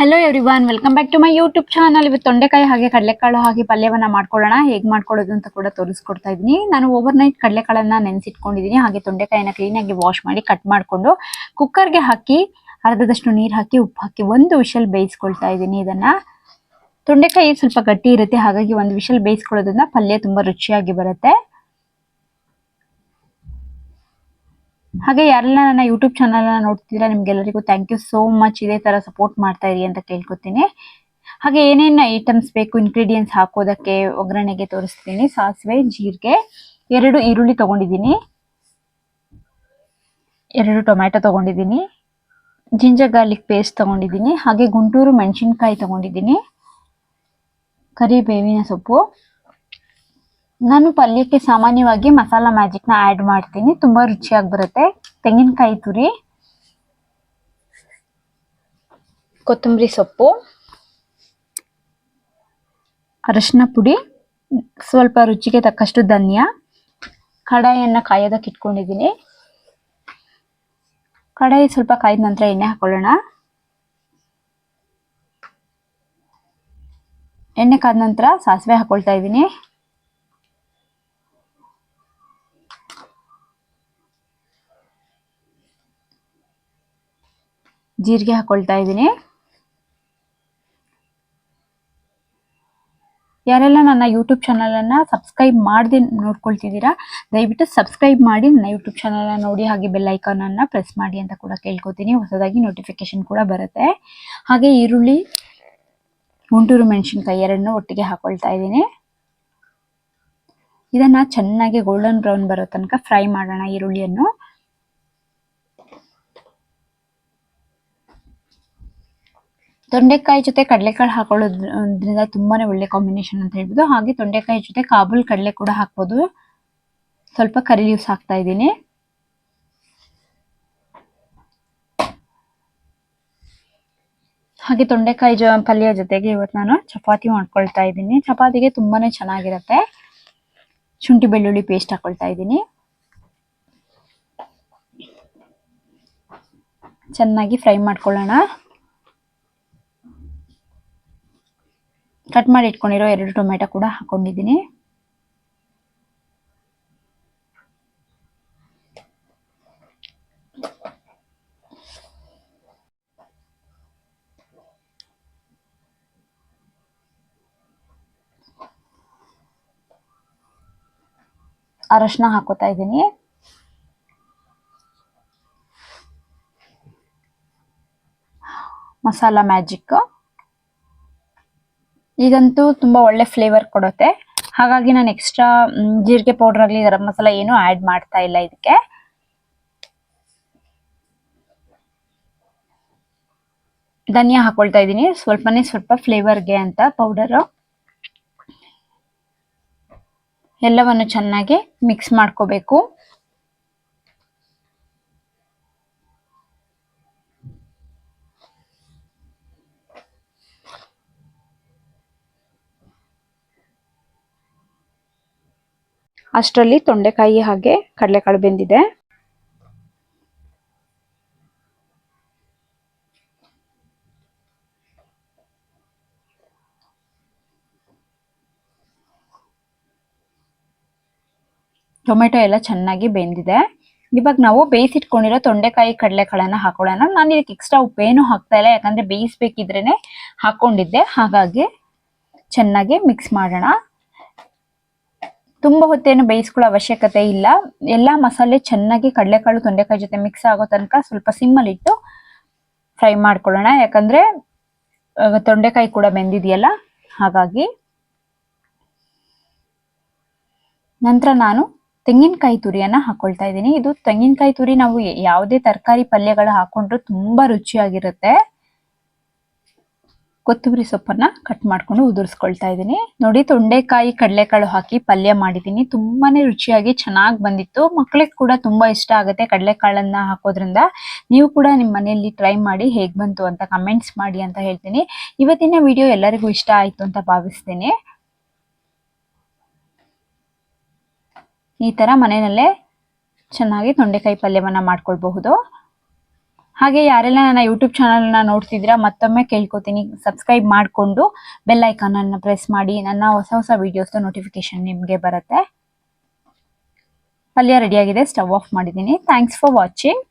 Hello everyone welcome back to my YouTube channel ಇವತ್ತು ತೊಂಡೆಕಾಯಿ ಹಾಗೆ ಕಡಲೆಕಾಳು ಹಾಗೆ ಪಲ್ಯವನ್ನು ಮಾಡ್ಕೊಳ್ಳೋಣ. ಹೇಗೆ ಮಾಡ್ಕೊಳ್ಳೋದು ಅಂತ ಕೂಡ ತೋರಿಸ್ಕೊಡ್ತಾ ಇದ್ದೀನಿ. ನಾನು ಓವರ್ ನೈಟ್ ಕಡಲೆಕಾಳನ್ನು ನೆನೆಸಿಟ್ಕೊಂಡಿದ್ದೀನಿ. ಹಾಗೆ ತೊಂಡೆಕಾಯಿನ ಕ್ಲೀನಾಗಿ ವಾಶ್ ಮಾಡಿ ಕಟ್ ಮಾಡಿಕೊಂಡು ಕುಕ್ಕರ್ಗೆ ಹಾಕಿ ಅರ್ಧದಷ್ಟು ನೀರು ಹಾಕಿ, ಉಪ್ಪು ಹಾಕಿ ಒಂದು ವಿಷಲ್ ಬೇಯಿಸ್ಕೊಳ್ತಾ ಇದ್ದೀನಿ ಇದನ್ನು. ತೊಂಡೆಕಾಯಿ ಸ್ವಲ್ಪ ಗಟ್ಟಿ ಇರುತ್ತೆ. ಹಾಗಾಗಿ ಒಂದು ವಿಷಲ್ ಬೇಯಿಸ್ಕೊಳ್ಳೋದ್ರಿಂದ ಪಲ್ಯ ತುಂಬ ರುಚಿಯಾಗಿ ಬರುತ್ತೆ. ಹಾಗೆ ಯಾರೆಲ್ಲ ನನ್ನ ಯೂಟ್ಯೂಬ್ ಚಾನಲ್ ನೋಡ್ತಿದ್ರೆ ನಿಮ್ಗೆಲ್ಲರಿಗೂ ಥ್ಯಾಂಕ್ ಯು ಸೋ ಮಚ್ ಇದೇ ತರ ಸಪೋರ್ಟ್ ಮಾಡ್ತಾ ಇರಿ ಅಂತ ಕೇಳ್ಕೊತೀನಿ. ಹಾಗೆ ಏನೇನು ಐಟಮ್ಸ್ ಬೇಕು ಇನ್ಗ್ರೀಡಿಯೆಂಟ್ಸ್ ಹಾಕೋದಕ್ಕೆ ಒಗ್ಗರಣೆಗೆ ತೋರಿಸ್ತೀನಿ. ಸಾಸಿವೆ, ಜೀರಿಗೆ, ಎರಡು ಈರುಳ್ಳಿ ತಗೊಂಡಿದ್ದೀನಿ. ಎರಡು ಟೊಮ್ಯಾಟೊ ತಗೊಂಡಿದ್ದೀನಿ. ಜಿಂಜರ್ ಗಾರ್ಲಿಕ್ ಪೇಸ್ಟ್ ತಗೊಂಡಿದ್ದೀನಿ. ಹಾಗೆ ಗುಂಟೂರು ಮೆಣಸಿನ್ಕಾಯಿ ತಗೊಂಡಿದ್ದೀನಿ. ಕರಿಬೇವಿನ ಸೊಪ್ಪು. ನಾನು ಪಲ್ಯಕ್ಕೆ ಸಾಮಾನ್ಯವಾಗಿ ಮಸಾಲ ಮ್ಯಾಜಿಕ್ನ ಆ್ಯಡ್ ಮಾಡ್ತೀನಿ. ತುಂಬಾ ರುಚಿಯಾಗಿ ಬರುತ್ತೆ. ತೆಂಗಿನಕಾಯಿ ತುರಿ, ಕೊತ್ತಂಬರಿ ಸೊಪ್ಪು, ಅರಶಿನ ಪುಡಿ, ಸ್ವಲ್ಪ ರುಚಿಗೆ ತಕ್ಕಷ್ಟು ಧನ್ಯ ಕಡಾಯಿಯನ್ನ ಕಾಯೋದಕ್ಕೆ ಇಟ್ಕೊಂಡಿದ್ದೀನಿ. ಕಡಾಯಿ ಸ್ವಲ್ಪ ಕಾಯ್ದ ನಂತರ ಎಣ್ಣೆ ಹಾಕೊಳ್ಳೋಣ. ಎಣ್ಣೆ ಕಾದ ನಂತರ ಸಾಸಿವೆ ಹಾಕೊಳ್ತಾ ಇದ್ದೀನಿ. ಜೀರಿಗೆ ಹಾಕೊಳ್ತಾ ಇದ್ದೀನಿ. ಯಾರೆಲ್ಲ ನನ್ನ ಯೂಟ್ಯೂಬ್ ಚಾನಲನ್ನು ಸಬ್ಸ್ಕ್ರೈಬ್ ಮಾಡದೆ ನೋಡ್ಕೊಳ್ತಿದ್ದೀರಾ, ದಯವಿಟ್ಟು ಸಬ್ಸ್ಕ್ರೈಬ್ ಮಾಡಿ ನನ್ನ ಯೂಟ್ಯೂಬ್ ಚಾನಲನ್ನು ನೋಡಿ, ಹಾಗೆ ಬೆಲ್ ಐಕಾನನ್ನು ಪ್ರೆಸ್ ಮಾಡಿ ಅಂತ ಕೂಡ ಕೇಳ್ಕೊತೀನಿ. ಹೊಸದಾಗಿ ನೋಟಿಫಿಕೇಶನ್ ಕೂಡ ಬರುತ್ತೆ. ಹಾಗೆ ಈರುಳ್ಳಿ, ಗುಂಟೂರು ಮೆಣಸಿನ್ಕಾಯಿ ಎರಡನ್ನೂ ಒಟ್ಟಿಗೆ ಹಾಕೊಳ್ತಾ ಇದ್ದೀನಿ. ಇದನ್ನು ಚೆನ್ನಾಗಿ ಗೋಲ್ಡನ್ ಬ್ರೌನ್ ಬರೋ ತನಕ ಫ್ರೈ ಮಾಡೋಣ ಈರುಳ್ಳಿಯನ್ನು. ತೊಂಡೆಕಾಯಿ ಜೊತೆ ಕಡಲೆಕಾಳು ಹಾಕೊಳ್ಳೋದ್ರಿಂದ ತುಂಬಾನೇ ಒಳ್ಳೆ ಕಾಂಬಿನೇಷನ್ ಅಂತ ಹೇಳ್ಬೋದು. ಹಾಗೆ ತೊಂಡೆಕಾಯಿ ಜೊತೆ ಕಾಬೂಲ್ ಕಡಲೆ ಕೂಡ ಹಾಕ್ಬೋದು. ಸ್ವಲ್ಪ ಕರಿ ಲೀವ್ಸ್ ಹಾಕ್ತಾ ಇದ್ದೀನಿ. ಹಾಗೆ ತೊಂಡೆಕಾಯಿ ಜ, ಪಲ್ಯ ಜೊತೆಗೆ ಇವತ್ತು ನಾನು ಚಪಾತಿ ಮಾಡ್ಕೊಳ್ತಾ ಇದ್ದೀನಿ. ಚಪಾತಿಗೆ ತುಂಬಾನೇ ಚೆನ್ನಾಗಿರುತ್ತೆ. ಶುಂಠಿ ಬೆಳ್ಳುಳ್ಳಿ ಪೇಸ್ಟ್ ಹಾಕೊಳ್ತಾ ಇದ್ದೀನಿ. ಚೆನ್ನಾಗಿ ಫ್ರೈ ಮಾಡ್ಕೊಳ್ಳೋಣ. ಕಟ್ ಮಾಡಿ ಇಟ್ಕೊಂಡಿರೋ ಎರಡು ಟೊಮೆಟೊ ಕೂಡ ಹಾಕೊಂಡಿದ್ದೀನಿ. ಅರಶಿನ ಹಾಕೋತಾ ಇದ್ದೀನಿ. ಮಸಾಲ ಮ್ಯಾಜಿಕ್. ಇದಂತೂ ತುಂಬಾ ಒಳ್ಳೆ ಫ್ಲೇವರ್ ಕೊಡುತ್ತೆ. ಹಾಗಾಗಿ ನಾನು ಎಕ್ಸ್ಟ್ರಾ ಜೀರಿಗೆ ಪೌಡರ್ ಆಗಲಿ, ಗರಂ ಮಸಾಲ ಏನು ಆಡ್ ಮಾಡ್ತಾ ಇಲ್ಲ ಇದಕ್ಕೆ ಧನಿಯಾ ಹಾಕೊಳ್ತಾ ಇದ್ದೀನಿ. ಸ್ವಲ್ಪನೇ ಸ್ವಲ್ಪ ಫ್ಲೇವರ್ಗೆ ಅಂತ ಪೌಡರ್ ಎಲ್ಲವನ್ನು ಚೆನ್ನಾಗಿ ಮಿಕ್ಸ್ ಮಾಡ್ಕೋಬೇಕು. ಅಷ್ಟರಲ್ಲಿ ತೊಂಡೆಕಾಯಿ ಹಾಗೆ ಕಡಲೆಕಾಳು ಬೆಂದಿದೆ. ಟೊಮೆಟೊ ಎಲ್ಲ ಚೆನ್ನಾಗಿ ಬೆಂದಿದೆ. ಇವಾಗ ನಾವು ಬೇಯಿಸಿಟ್ಕೊಂಡಿರೋ ತೊಂಡೆಕಾಯಿ ಕಡಲೆಕಾಳನ್ನ ಹಾಕೊಳ್ಳೋಣ. ನಾನು ಇದಕ್ಕೆ ಎಕ್ಸ್ಟ್ರಾ ಉಪ್ಪೇನು ಹಾಕ್ತಾ ಇಲ್ಲ, ಯಾಕಂದ್ರೆ ಬೇಯಿಸ್ಬೇಕಿದ್ರೇನೆ ಹಾಕೊಂಡಿದ್ದೆ. ಹಾಗಾಗಿ ಚೆನ್ನಾಗಿ ಮಿಕ್ಸ್ ಮಾಡೋಣ. ತುಂಬಾ ಹೊತ್ತೇನು ಬೇಯಿಸ್ಕೊಳ್ಳೋ ಅವಶ್ಯಕತೆ ಇಲ್ಲ. ಎಲ್ಲಾ ಮಸಾಲೆ ಚೆನ್ನಾಗಿ ಕಡಲೆಕಾಳು ತೊಂಡೆಕಾಯಿ ಜೊತೆ ಮಿಕ್ಸ್ ಆಗೋ ತನಕ ಸ್ವಲ್ಪ ಸಿಮ್ಮಲ್ಲಿ ಇಟ್ಟು ಫ್ರೈ ಮಾಡ್ಕೊಳ್ಳೋಣ. ಯಾಕಂದ್ರೆ ತೊಂಡೆಕಾಯಿ ಕೂಡ ಬೆಂದಿದೆಯಲ್ಲ? ಹಾಗಾಗಿ. ನಂತರ ನಾನು ತೆಂಗಿನಕಾಯಿ ತುರಿಯನ್ನ ಹಾಕೊಳ್ತಾ ಇದ್ದೀನಿ. ಇದು ತೆಂಗಿನಕಾಯಿ ತುರಿ ನಾವು ಯಾವುದೇ ತರಕಾರಿ ಪಲ್ಯಗಳು ಹಾಕೊಂಡ್ರು ತುಂಬಾ ರುಚಿಯಾಗಿರುತ್ತೆ. ಕೊತ್ತಂಬರಿ ಸೊಪ್ಪನ್ನ ಕಟ್ ಮಾಡ್ಕೊಂಡು ಉದುರಿಸ್ಕೊಳ್ತಾ ಇದ್ದೀನಿ. ನೋಡಿ, ತೊಂಡೆಕಾಯಿ ಕಡಲೆಕಾಳು ಹಾಕಿ ಪಲ್ಯ ಮಾಡಿದ್ದೀನಿ. ತುಂಬಾನೇ ರುಚಿಯಾಗಿ ಚೆನ್ನಾಗಿ ಬಂದಿತ್ತು. ಮಕ್ಕಳಿಗೆ ಕೂಡ ತುಂಬಾ ಇಷ್ಟ ಆಗುತ್ತೆ ಕಡಲೆಕಾಳನ್ನ ಹಾಕೋದ್ರಿಂದ. ನೀವು ಕೂಡ ನಿಮ್ಮ ಮನೆಯಲ್ಲಿ ಟ್ರೈ ಮಾಡಿ ಹೇಗ್ ಬಂತು ಅಂತ ಕಮೆಂಟ್ಸ್ ಮಾಡಿ ಅಂತ ಹೇಳ್ತೀನಿ. ಇವತ್ತಿನ ವಿಡಿಯೋ ಎಲ್ಲರಿಗೂ ಇಷ್ಟ ಆಯ್ತು ಅಂತ ಭಾವಿಸ್ತೀನಿ. ಈ ತರ ಮನೆಯಲ್ಲೇ ಚೆನ್ನಾಗಿ ತೊಂಡೆಕಾಯಿ ಪಲ್ಯವನ್ನ ಮಾಡ್ಕೊಳ್ಬಹುದು. ಹಾಗೆ ಯಾರೆಲ್ಲ ನನ್ನ ಯೂಟ್ಯೂಬ್ ಚಾನಲ್ನ ನೋಡ್ತಿದ್ದೀರಾ, ಮತ್ತೊಮ್ಮೆ ಕೇಳ್ಕೊತೀನಿ. ಸಬ್ಸ್ಕ್ರೈಬ್ ಮಾಡಿಕೊಂಡು ಬೆಲ್ ಐಕಾನನ್ನು ಪ್ರೆಸ್ ಮಾಡಿ, ನನ್ನ ಹೊಸ ಹೊಸ ವೀಡಿಯೋಸ್ದು ನೋಟಿಫಿಕೇಶನ್ ನಿಮಗೆ ಬರುತ್ತೆ. ಪಲ್ಯ ರೆಡಿಯಾಗಿದೆ ಸ್ಟವ್ ಆಫ್ ಮಾಡಿದ್ದೀನಿ. Thanks for watching